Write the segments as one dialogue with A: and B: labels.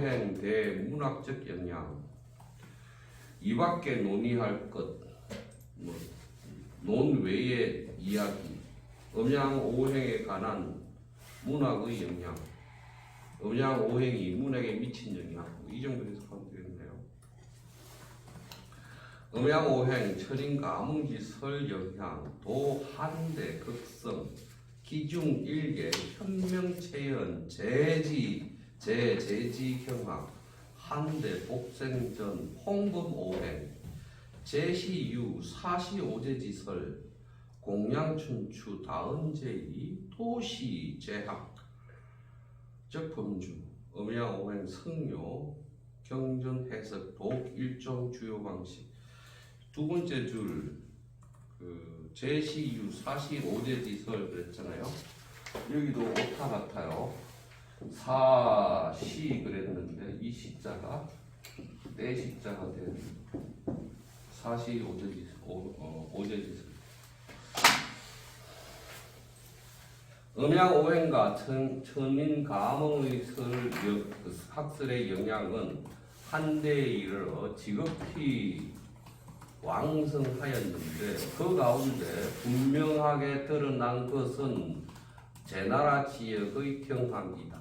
A: 오행 대문학적 영향. 이 밖에 논의할 것, 뭐, 논 외의 이야기, 음양 오행에 관한 문학의 영향, 음양 오행이 문학에 미친 영향, 이 정도 해석하면 되겠네요. 음양 오행, 철인 가문기 설 영향, 도 한대 극성, 기중 일개, 현명 체현, 제지, 제 제지 경학, 한대 복생전, 홍금 오행, 제시유, 사시오제지설, 공양춘추, 다은제이, 토시 제학, 적범주, 음양오행 성료, 경전 해석, 독 일종 주요 방식. 두 번째 줄, 그 제시유, 사시오제지설 그랬잖아요. 여기도 오타 같아요. 사시 그랬는데 이 시자가 내 시자가 된 사시 오제지 오, 어, 오제지 음양 오행과 천, 천인 가몽의 설 여- 그 학설의 영향은 한대에 이르러 지극히 왕성하였는데 그 가운데 분명하게 드러난 것은 제나라 지역의 경합이다.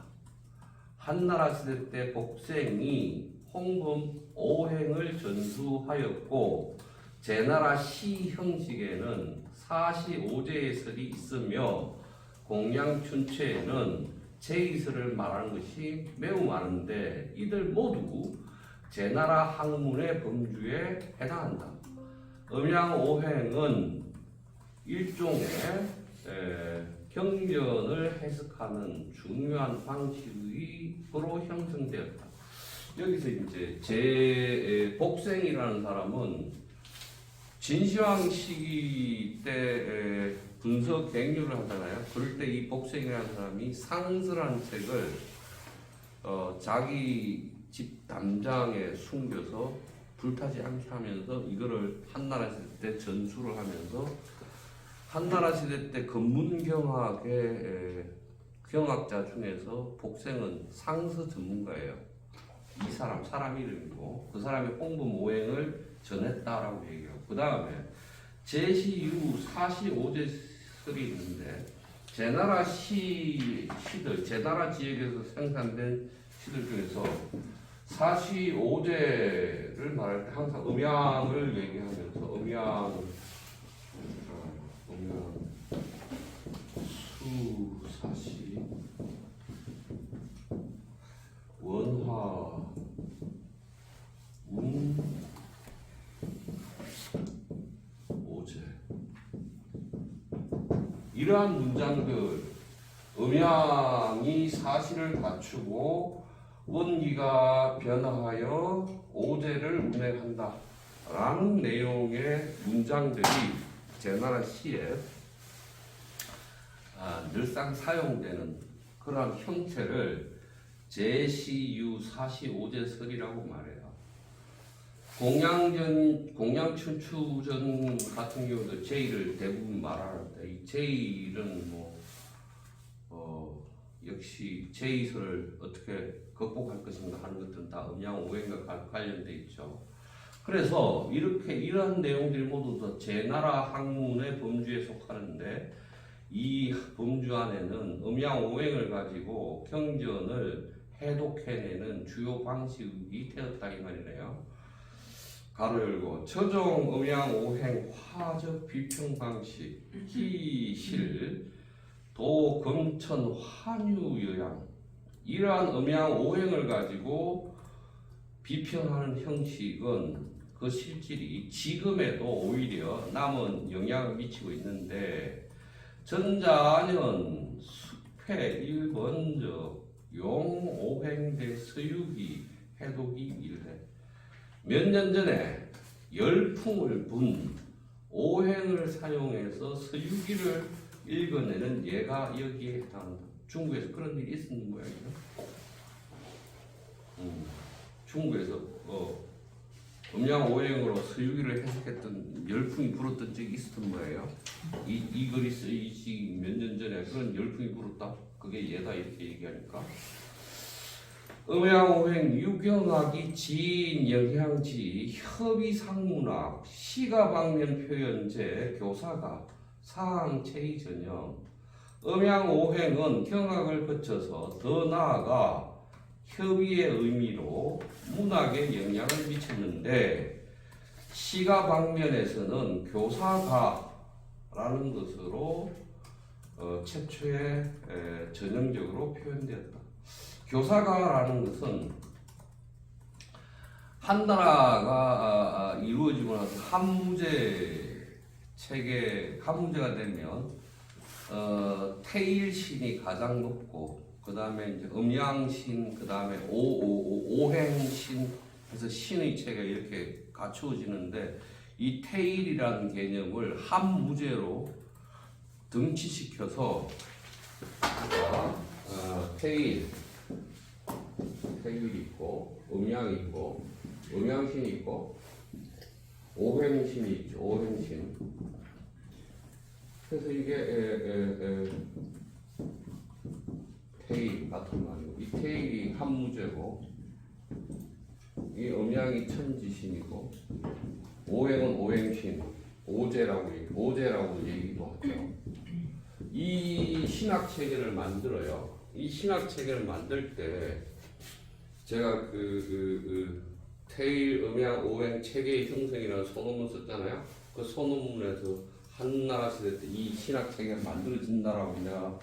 A: 한나라 시대 때 복생이 홍금 오행을 전수하였고 제나라 시 형식에는 사시 오제의 설이 있으며 공양춘체에는 제이설을 말하는 것이 매우 많은데 이들 모두 제나라 학문의 범주에 해당한다. 음양 오행은 일종의 에, 경전을 해석하는 중요한 방식으로 형성되었다. 여기서 이제 제 에, 복생이라는 사람은 진시황 시기 때 에, 분석 갱유를 하잖아요. 그럴 때 이 복생이라는 사람이 상설한 책을 어, 자기 집 담장에 숨겨서 불타지 않게 하면서 이거를 한나라 때 전수를 하면서 한나라 시대 때 근문경학의 에, 경학자 중에서 복생은 상서 전문가예요. 이 사람 사람 이름이고 그 사람이 홍금 오행을 전했다라고 얘기해요. 그 다음에 제시유 사시 오제설이 있는데 제나라 시 시들 제나라 지역에서 생산된 시들 중에서 사시 오제를 말할 때 항상 음양을 얘기하면서 음양 어, 음양 수 사시 원화 운 오제. 이러한 문장들 음양이 사실을 갖추고 원기가 변화하여 오제를 운행한다 라는 내용의 문장들이 제 나라 시에 아, 늘상 사용되는 그러한 형태를 제시유 사시오제설이라고 말해요. 공양전 공양춘추전 같은 경우도 제의를 대부분 말하는데 이 제의는 뭐 어, 역시 제의설을 어떻게 극복할 것인가 하는 것들은 다 음양 오행과 관- 관련돼 있죠. 그래서 이렇게 이러한 내용들이 모두 다 제나라 학문의 범주에 속하는데 이 범주 안에는 음양 오행을 가지고 경전을 해독해내는 주요 방식이 되었다 이 말이네요. 가로 열고 처종 음양 오행 화적 비평 방식 기실 도 금천 환유 요양 이러한 음양 오행을 가지고 비평하는 형식은 그 실질이 지금에도 오히려 남은 영향을 미치고 있는데 전자년 숲회 일번적 용 오행대 서유기 해독이 일해 몇년 전에 열풍을 분 오행을 사용해서 서유기를 읽어내는 예가 여기에 해당한다. 중국에서 그런 일이 있었는 모양이에요. 음, 중국에서 어, 음양 오행으로 서유기를 해석했던 열풍이 불었던 적이 있었던 거예요. 이, 이 글이 쓰이지 몇 년 전에 그런 열풍이 불었다. 그게 예다 이렇게 얘기하니까. 음양 오행 유경학이 지인 영향지 협의 상문학 시가 방면 표현제 교사가 사항 체의 전형 음양 오행은 경학을 거쳐서 더 나아가 협의의 의미로 문학에 영향을 미쳤는데 시가 방면에서는 교사가라는 것으로 어, 최초에 에, 전형적으로 표현되었다. 교사가라는 것은 한 나라가 아, 아, 이루어지고 나서 한 문제 체계 한 문제가 되면 어, 태일신이 가장 높고 그 다음에 음양신 그 다음에 오행신 해서 신의 체가 이렇게 갖추어지는데 이 태일이라는 개념을 한 무제로 등치시켜서 자, 어, 태일 태일 있고 음양 있고 음양신 있고 오행신이 있죠 오행신. 그래서 이게 에, 에, 에, 테일 같은 말이고 이 테일이 한무제고 이 음양이 천지신이고 오행은 오행신 오제라고 오제라고 얘기도 하죠. 이 신학 체계를 만들어요. 이 신학 체계를 만들 때 제가 그, 그, 그 테일 음양 오행 체계의 형성이라는 소논문 썼잖아요. 그 소논문에서 한나라 시대 때 이 신학 체계가 만들어진다라고 내가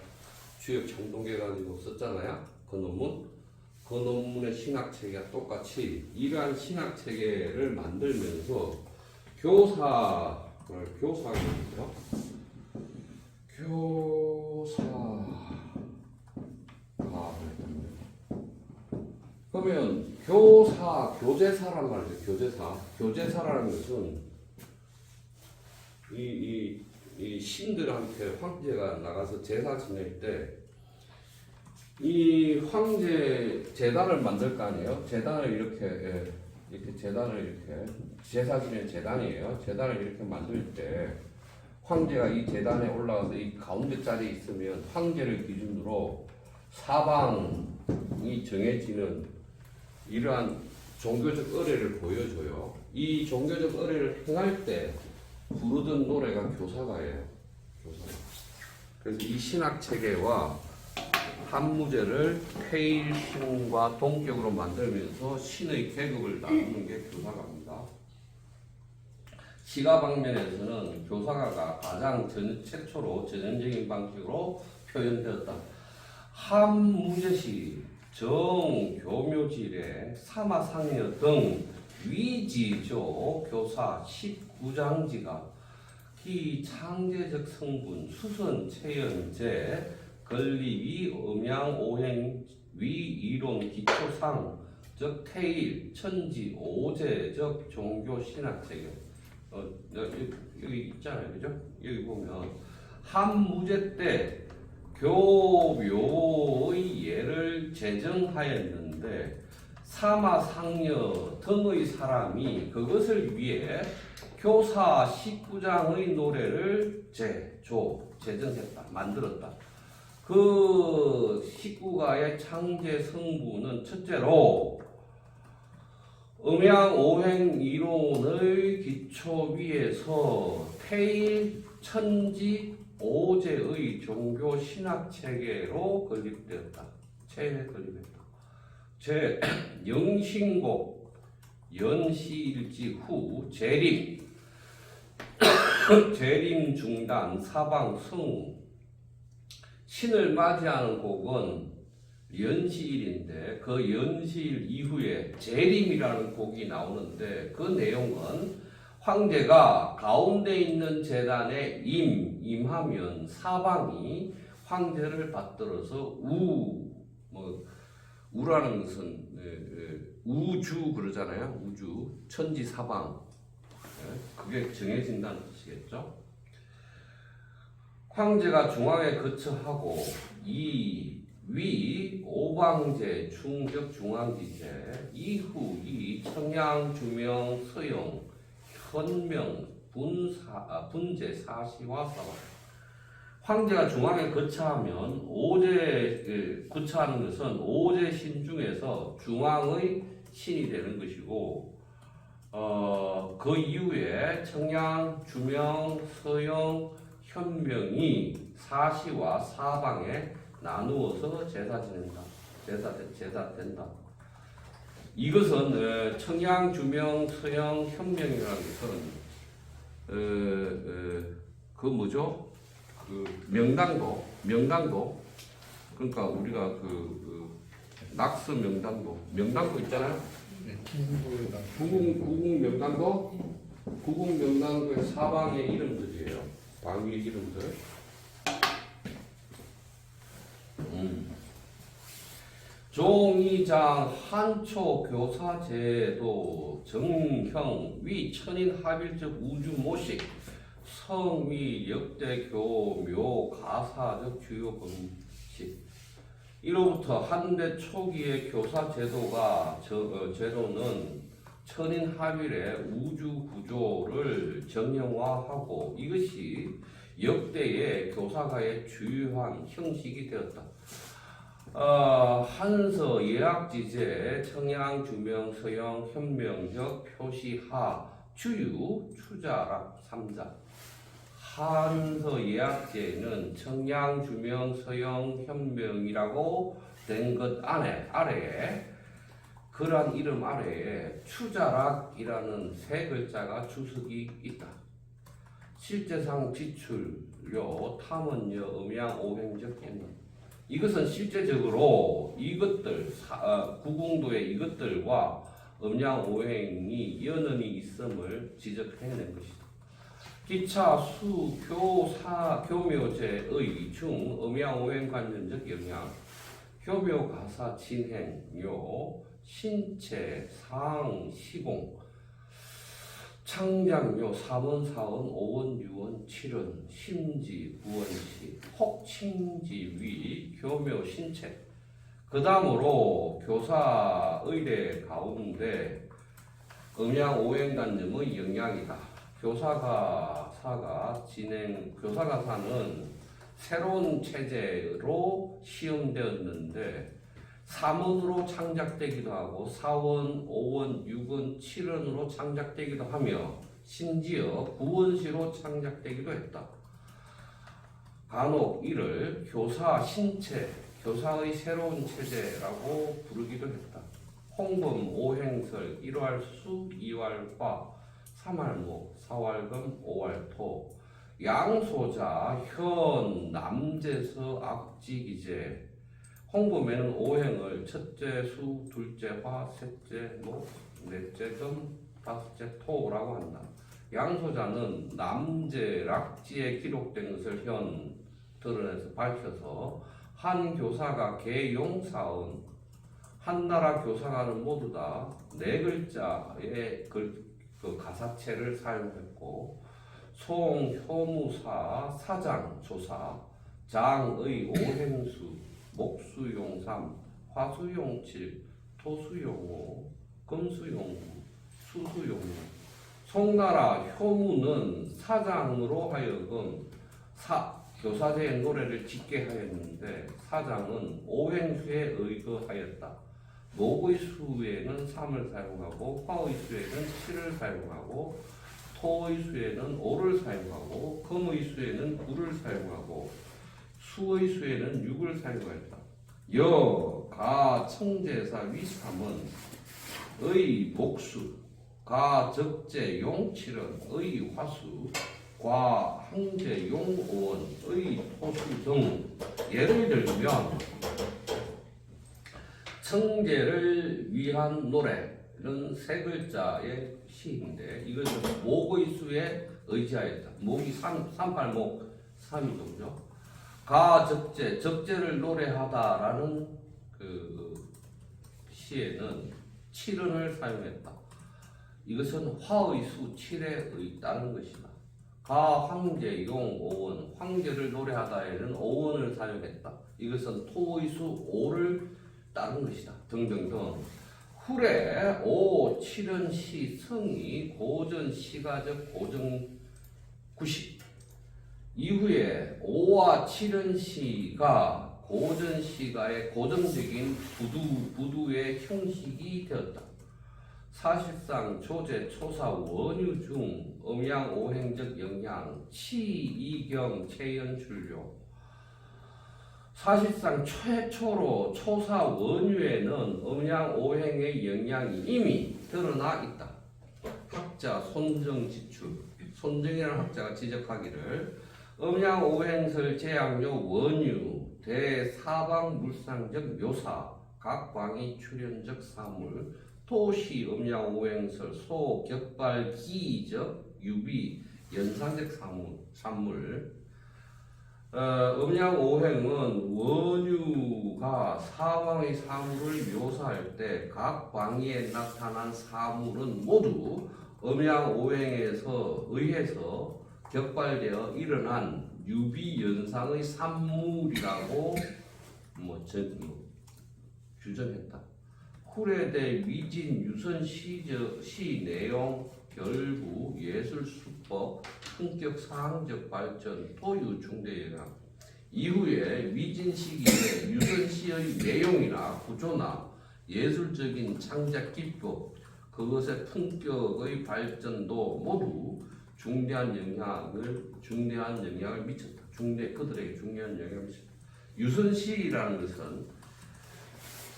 A: 주역 정동해가지고 썼잖아요. 그 논문. 그 논문의 신학 체계가 똑같이 이러한 신학 체계를 만들면서 교사를 교사가 있죠. 교사가 그러면 교사 교제사란 말이죠. 교제사. 교제사라는 것은 이, 이, 이 신들한테 황제가 나가서 제사 지낼 때 이 황제 재단을 만들 거 아니에요? 재단을 이렇게 예, 이렇게 재단을 이렇게 제사 지낼 재단이에요. 재단을 이렇게 만들 때 황제가 이 재단에 올라가서 이 가운데 자리에 있으면 황제를 기준으로 사방이 정해지는 이러한 종교적 의례를 보여줘요. 이 종교적 의례를 행할 때 부르던 노래가 교사가예요. 교사가. 그래서 이 신학 체계와 한무제를 페일신과 동격으로 만들면서 신의 계급을 나누는 게 교사가입니다. 시가 방면에서는 교사가가 가장 전, 최초로 전형적인 방식으로 표현되었다. 한무제시 정 교묘질의 사마상여 등 위지조 교사 19장지가 기 창제적 성분 수선 체연제 건립이 음양 오행 위 이론 기초상 즉 태일 천지 오제 적 종교 신학 체계 어, 여기 있잖아요. 그죠? 여기 보면 한무제 때 교묘의 예를 제정하였는데 사마상녀 등의 사람이 그것을 위해 교사 19장의 노래를 제조 제정했다 만들었다 그 19가의 창제 성부는 첫째로 음양 오행 이론의 기초 위에서 태일 천지 오제의 종교 신학 체계로 건립되었다. 체에 건립했다. 제 영신곡 연시일지 후 재림 재림 중단 사방 승 신을 맞이하는 곡은 연시일인데 그 연시일 이후에 재림이라는 곡이 나오는데 그 내용은 황제가 가운데 있는 재단에 임, 임하면 사방이 황제를 받들어서 우, 뭐, 우라는 것은 예, 예, 우주 그러잖아요. 우주, 천지 사방. 예, 그게 정해진다는 뜻이겠죠. 황제가 중앙에 거처하고 이 위 오방제 중적 중앙지제 이후 이 청양 주명 서용 현명 분사 아, 분제 사시와 사방 황제가 중앙에 거처하면 오제 예, 거처하는 것은 오제 신 중에서 중앙의 신이 되는 것이고 어, 그 이후에 청양, 주명, 서영, 현명이 사시와 사방에 나누어서 제사 지낸다. 제사 제사 된다. 이것은 어, 청양, 주명, 서영, 현명이라는 것은 어, 어, 그 뭐죠? 그 명당도, 명당도 그러니까 우리가 그, 그 낙서 명당도, 명당도 있잖아요. 구궁 구궁 명당도, 구궁 명당도의 사방의 이름들이에요. 방위 이름들. 음. 종이장 한초 교사제도 정형 위 천인 합일적 우주 모식 성위 역대 교 묘 가사적 주요 공식 이로부터 한대 초기의 교사 제도가 저, 어, 제도는 천인 합일의 우주 구조를 정형화하고 이것이 역대의 교사가의 주요한 형식이 되었다. 어, 한서 예약지제 청양 주명 서영 현명적 표시하 주유 추자락 삼자 한서 예약제는 청양 주명 서영 현명이라고 된 것 안에 아래에 그러한 이름 아래에 추자락이라는 세 글자가 주석이 있다. 실제상 지출료 탐언여 음양 오행적 행위 이것은 실제적으로 이것들 사- 어, 구궁도의 이것들과 음양 오행이 연연이 있음을 지적해낸 것이다. 기차 수 교 사 교묘제의 중 음양 오행 관련적 영향. 교묘 가사 진행 요 신체 상 시공. 창장요 3원 4원 5원 6원 7원 심지 부원시 혹칭지 위 교묘 신체. 그 다음으로 교사 의대 가운데 음양 오행관념의 영향이다 교사가 사가 진행 교사가 사는 새로운 체제로 시험되었는데 3원으로 창작되기도 하고 4원, 5원, 6원, 7원으로 창작되기도 하며 심지어 9원시로 창작되기도 했다. 간혹 이를 교사 신체, 교사의 새로운 체제라고 부르기도 했다. 홍범 오행설 1활수 2활화 3활목 4활금 5활토 양소자 현 남제서 악지기제 홍범에는 오행을 첫째 수, 둘째 화, 셋째 목, 넷째 금, 다섯째 토라고 한다. 양소자는 남제 락지에 기록된 것을 현 드러내서 밝혀서 한 교사가 개용사은 한 나라 교사가는 모두 다 네 글자의 글, 그 가사체를 사용했고 송, 효무사, 사장, 조사, 장의 오행수, 목수용삼, 화수용칠, 토수용오, 금수용구, 수수용무. 송나라 효무는 사장으로 하여금 사, 교사제의 노래를 짓게 하였는데 사장은 오행수에 의거하였다. 목의 수에는 3을 사용하고 화의 수에는 7을 사용하고 토의 수에는 5를 사용하고 금의 수에는 9를 사용하고 수의 수에는 6을 사용하였다. 여, 가, 청제사, 위삼은 의 목수, 가, 적재, 용 칠은 의 화수, 과, 항제, 용 오원, 의 토수 등 예를 들면 청제를 위한 노래는 세 글자의 시인데 이것은 목의 수에 의지하였다. 목이 삼, 삼팔목 삼이동죠. 가 적재 적재를 노래하다라는 그 시에는 칠은을 사용했다. 이것은 화의 수 칠에 따른 것이다. 가 황제 용 오원 황제를 노래하다에는 오원을 사용했다. 이것은 토의 수 오를 따른 것이다. 등등등. 후래 오 칠은 시 성이 고전 시가적 고정 구식 이후에 5와 7은 시가 고전 시가의 고정적인 부두 부두의 형식이 되었다. 사실상 조제 초사 원유 중 음양 오행적 영향 치 이경 체연 출료 사실상 최초로 초사 원유에는 음양 오행의 영향이 이미 드러나 있다. 학자 손정 지출 손정이라는 학자가 지적하기를 음양 오행설 제약료 원유 대사방 물상적 묘사 각광이 출현적 사물 토시 음양 오행설 소 격발 기적 유비 연상적 사물 산물 어, 음양 오행은 원유가 사방의 사물을 묘사할 때각 방위에 나타난 사물은 모두 음양 오행에서 의해서 격발되어 일어난 유비 연상의 산물이라고 뭐, 전, 뭐 규정했다. 후레대 위진 유선 시적 시 내용 결부 예술 수 법 품격 사항적 발전 토유 중대 영향 이후에 위진 시기에 유선 시의 내용이나 구조나 예술적인 창작 기법 그것의 품격의 발전도 모두 중대한 영향을 중대한 영향을 미쳤다. 중대 그들에게 중요한 영향을 미쳤다. 유선 시라는 것은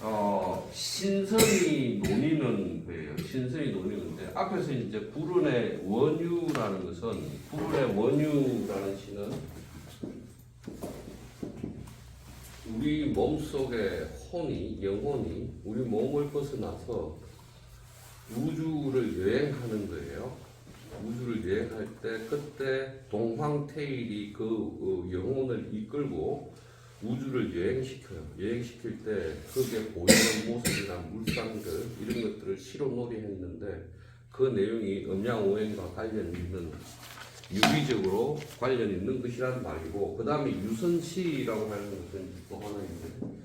A: 어, 신선이 논의는 거예요. 신선이 논의는데 앞에서 이제 불운의 원유라는 것은 불운의 원유라는 시는 우리 몸 속에 혼이 영혼이 우리 몸을 벗어나서 우주를 여행하는 거예요. 우주를 여행할 때 그때 동황태일이 그 어, 영혼을 이끌고 우주를 여행시켜요. 여행시킬 때 거기에 보이는 모습이나 물상들 이런 것들을 시로 놀이 했는데 그 내용이 음양오행과 관련 있는 유기적으로 관련 있는 것이라는 말이고 그 다음에 유선시라고 하는 것은 또 하나 있는데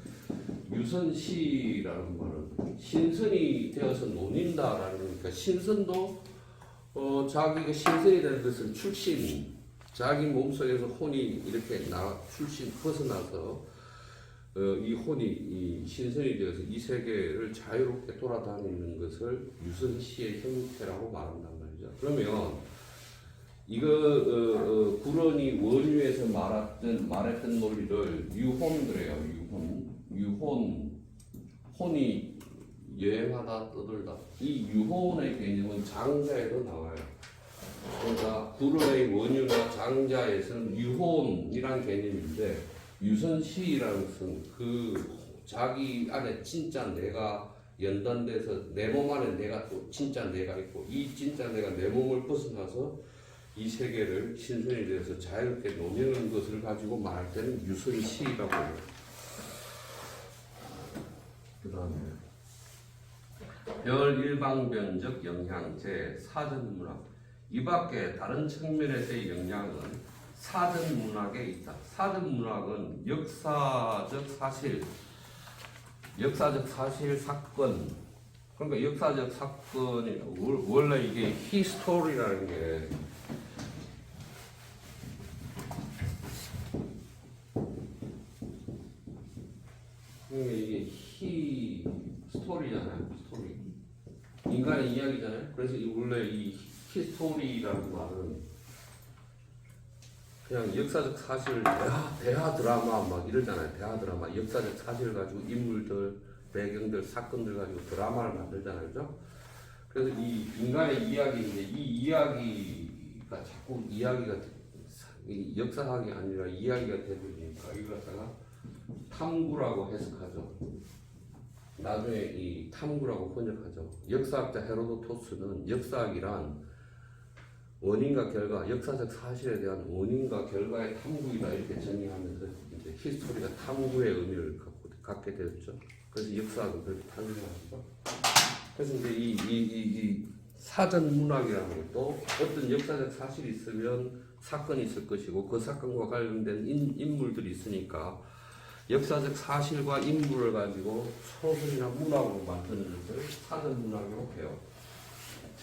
A: 유선시라는 말은 신선이 되어서 논인다라는 거니까 신선도 어, 자기가 신선이 되는 것은 출신 자기 몸속에서 혼이 이렇게 나 출신 벗어나서 어, 이 혼이 이 신선이 되어서 이 세계를 자유롭게 돌아다니는 것을 유선시의 형태라고 말한단 말이죠. 그러면 이거 어, 어, 구런이 원유에서 말했던 말했던 논리를 유혼 그래요. 유혼 유혼 혼이 여행하다 떠들다 이 유혼의 개념은 장자에도 나와요. 그러니까 구로의 원유나 장자에서는 유혼이란 개념인데 유선시라는 것은 그 자기 안에 진짜 내가 연단돼서 내 몸 안에 내가 또 진짜 내가 있고 이 진짜 내가 내 몸을 벗어나서 이 세계를 신선이 되어서 자유롭게 노는 것을 가지고 말할 때는 유선시라고 해요. 그 다음에 별 일방변적 영향제 사전문학 이 밖에 다른 측면에서의 영향은 사전문학에 있다. 사전문학은 역사적 사실, 역사적 사실 사건 그러니까 역사적 사건이 월- 원래 이게 히스토리라는 게 그러니까 이게 히 스토리잖아요. 스토리. 인간의 이야기잖아요. 그래서 이 원래 이 히스토리라는 말은 그냥 역사적 사실 대하, 대하 드라마 막 이러잖아요. 대하 드라마 역사적 사실을 가지고 인물들 배경들 사건들 가지고 드라마를 만들잖아요. 그죠? 그래서 이 인간의 이야기인데 이 이야기가 자꾸 이야기가 역사학이 아니라 이야기가 되버리니까 이걸 갖다가 탐구라고 해석하죠. 나중에 이 탐구라고 번역하죠. 역사학자 헤로도토스는 역사학이란 원인과 결과, 역사적 사실에 대한 원인과 결과의 탐구이다 이렇게 정의하면서 이제 히스토리가 탐구의 의미를 갖고, 갖게 되었죠. 그래서 역사학은 그렇게 탄생하죠. 그래서 이제 이, 이, 이, 이 사전 문학이라는 것도 어떤 역사적 사실이 있으면 사건이 있을 것이고 그 사건과 관련된 인, 인물들이 있으니까 역사적 사실과 인물을 가지고 소설이나 문학으로 만드는 것을 사전 문학이라고 해요.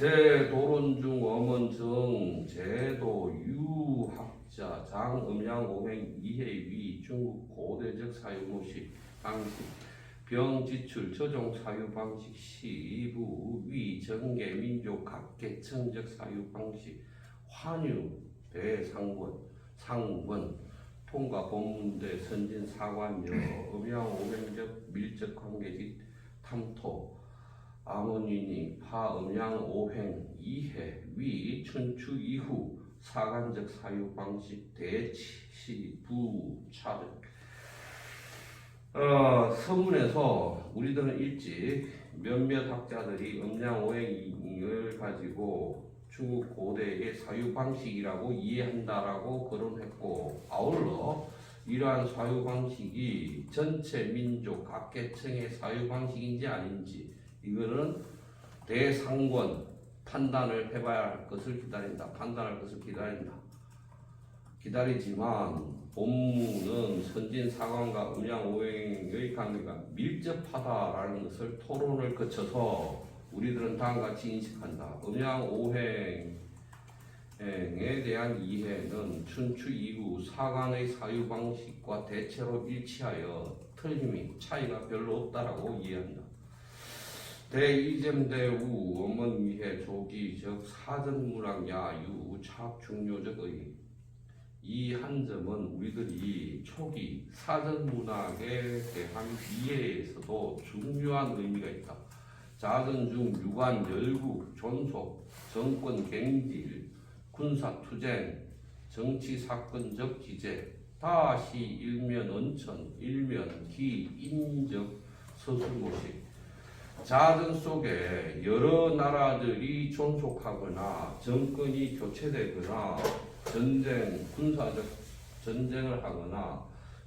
A: 제도론 중 어문 정 제도 유학자 장 음양 오행 이해 위 중국 고대적 사유모식 방식 병 지출 저종 사유 방식 시부 위 정계 민족 각계층적 사유 방식 환유 대상권 상권 통과 본문대 선진 사관여 음양 오행적 밀접 관계직 탐토 아모니니 파 음양 오행 이해 위 춘추 이후 사관적 사유 방식 대치 부 차득 어, 서문에서 우리들은 일찍 몇몇 학자들이 음양 오행을 가지고 중국 고대의 사유 방식이라고 이해한다라고 거론했고 아울러 이러한 사유 방식이 전체 민족 각계층의 사유 방식인지 아닌지 이거는 대상권 판단을 해봐야 할 것을 기다린다. 판단할 것을 기다린다. 기다리지만 본문은 선진 사관과 음양 오행의 관계가 밀접하다라는 것을 토론을 거쳐서 우리들은 다음과 같이 인식한다. 음양 오행에 대한 이해는 춘추 이후 사관의 사유 방식과 대체로 일치하여 틀림이 차이가 별로 없다라고 이해한다. 대이zem대우 어머니해 조기적 사전문학 야 유 착 중요적의 이 한 점은 우리들이 초기 사전문학에 대한 이해에서도 중요한 의미가 있다. 자전 중 유관 열국 존속 정권 갱질 군사 투쟁 정치 사건적 기재 다시 일면 언천 일면 기 인적 서술모식 자전 속에 여러 나라들이 존속하거나 정권이 교체되거나 전쟁, 군사적 전쟁을 하거나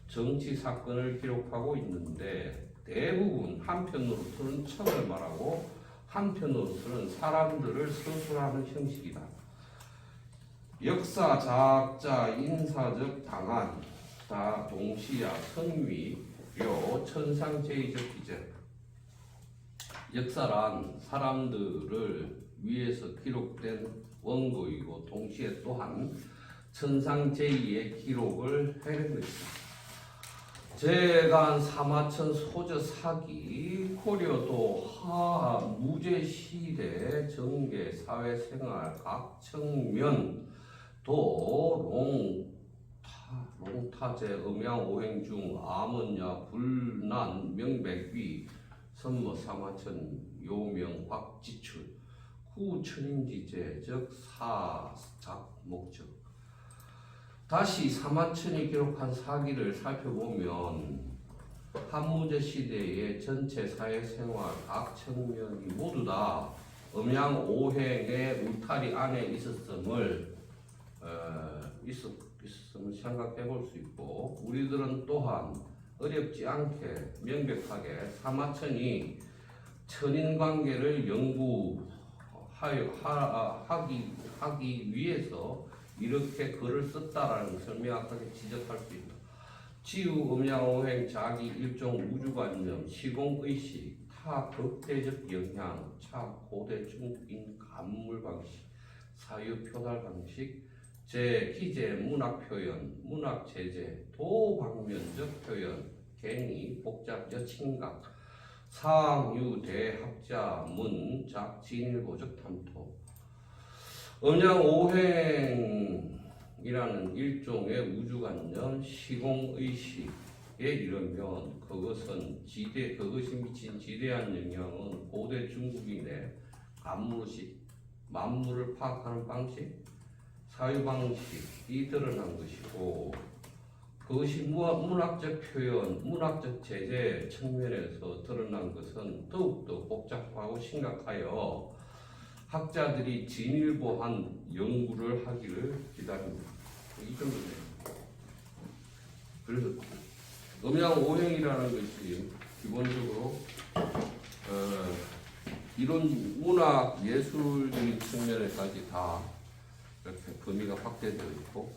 A: 정치 사건을 기록하고 있는데 대부분 한편으로서는 청을 말하고 한편으로서는 사람들을 서술하는 형식이다. 역사, 자학자, 인사적 당한, 다 동시야, 선위, 요, 천상제의적 기재. 역사란 사람들을 위해서 기록된 원고이고 동시에 또한 천상제의의 기록을 해낸 것이다. 제간 사마천 소저 사기 고려도 하 무제 시대 정계 사회생활 각 측면 도 롱 타 롱타제 음양 오행 중 암언야 불난 명백위 선모 사마천 요명 확 지출. 후 천인지제 즉 사작 목적. 다시 사마천이 기록한 사기를 살펴보면 한무제 시대의 전체 사회생활 각 측면이 모두 다 음양 오행의 울타리 안에 있었음을 어, 있었, 있었음을 생각해 볼 수 있고 우리들은 또한 어렵지 않게 명백하게 사마천이 천인 관계를 연구하여 하, 하기 위해서 이렇게 글을 썼다라는 것을 명확하게 지적할 수 있다. 지우 음양오행 자기 일종 우주관념 시공의식 타 극대적 영향 차 고대 중국인 간물 방식 사유 표달 방식 제 희재 문학 표현 문학 제재 도방면적 표현 갱이 복잡 여친각. 상유 대학자 문 작 진일보 적 탐토. 음양 오행이라는 일종의 우주관념 시공의식에 이르면 그것은 지대 그것이 미친 지대한 영향은 고대 중국인의 만물식 만물을 파악하는 방식 사유 방식이 드러난 것이고 그것이 무- 문학적 표현, 문학적 제재 측면에서 드러난 것은 더욱더 복잡하고 심각하여 학자들이 진일보한 연구를 하기를 기다립니다. 이 정도네요. 그래서 음양 오행이라는 것이 기본적으로 어, 이런 문학 예술적인 측면에까지 다 이렇게 범위가 확대되어 있고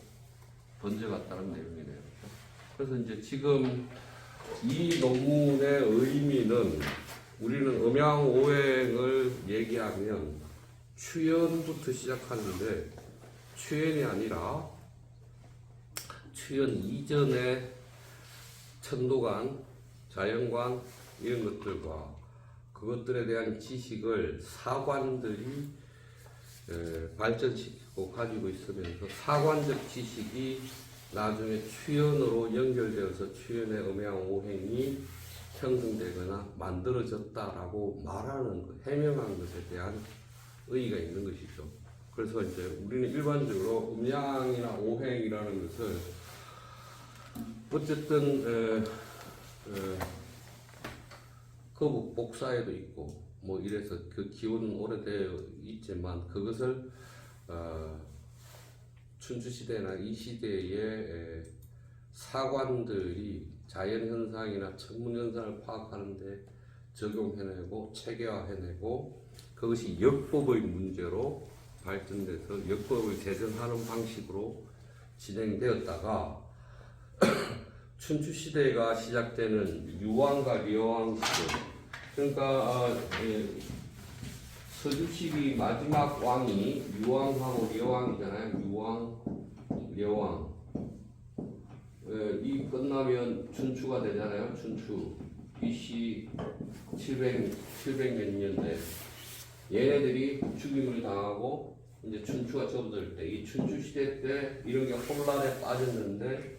A: 번져갔다는 내용이네요. 그래서 이제 지금 이 논문의 의미는 우리는 음양 오행을 얘기하면 추연부터 시작하는데 추연이 아니라 추연 이전에 천도관, 자연관 이런 것들과 그것들에 대한 지식을 사관들이 에, 발전시키고 가지고 있으면서 사관적 지식이 나중에 추연으로 연결되어서 추연의 음양 오행이 형성되거나 만들어졌다라고 말하는 것, 해명한 것에 대한 의의가 있는 것이죠. 그래서 이제 우리는 일반적으로 음양이나 오행이라는 것을 어쨌든 에, 에, 거북 복사에도 있고 뭐 이래서 그 기원은 오래되어 있지만 그것을 어, 춘추 시대나 이 시대의 에, 사관들이 자연 현상이나 천문 현상을 파악하는데 적용해내고 체계화해내고 그것이 역법의 문제로 발전돼서 역법을 개정하는 방식으로 진행되었다가 춘추 시대가 시작되는 유왕과 려왕 시대. 그러니까 아, 예, 서주시기 마지막 왕이 유왕하고 려왕이잖아요. 유왕 려왕. 예, 이 끝나면 춘추가 되잖아요. 춘추. BC 700 700몇 년대. 얘네들이 죽임을 당하고 이제 춘추가 접어들 때 이 춘추 시대 때 이런 게 혼란에 빠졌는데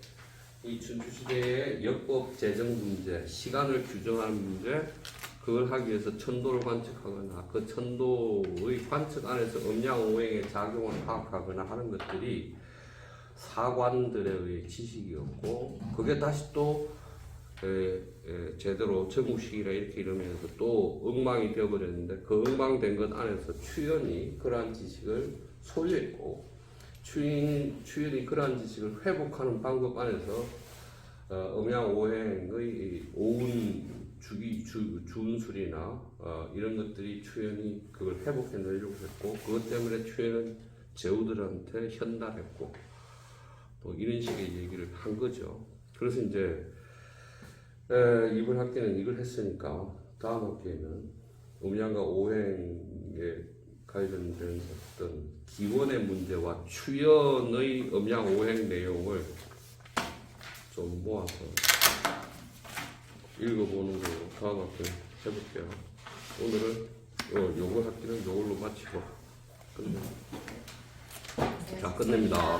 A: 이 춘추 시대의 역법 제정 문제, 시간을 규정하는 문제, 그걸 하기 위해서 천도를 관측하거나 그 천도의 관측 안에서 음양오행의 작용을 파악하거나 하는 것들이 사관들에 의해 지식이었고 그게 다시 또 에, 에, 제대로 정국식이라 이렇게 이러면서 또 엉망이 되어버렸는데 그 엉망된 것 안에서 추연이 그러한 지식을 소유했고 추인, 추연이 그러한 지식을 회복하는 방법 안에서 어, 음양오행의 이 오운 주기 주, 주운술이나 어, 이런 것들이 추연이 그걸 회복해내려고 했고 그것 때문에 추연은 제후들한테 현달했고 또 이런 식의 얘기를 한 거죠. 그래서 이제 에, 이번 학기는 이걸 했으니까 다음 학기에는 음양과 오행에 관련된 어떤 기원의 문제와 추연의 음양 오행 내용을 좀 모아서 읽어보는 걸로 다음 학기 해볼게요. 오늘은 어, 요거 학기는 요걸로 마치고 끝내. 자 끝냅니다.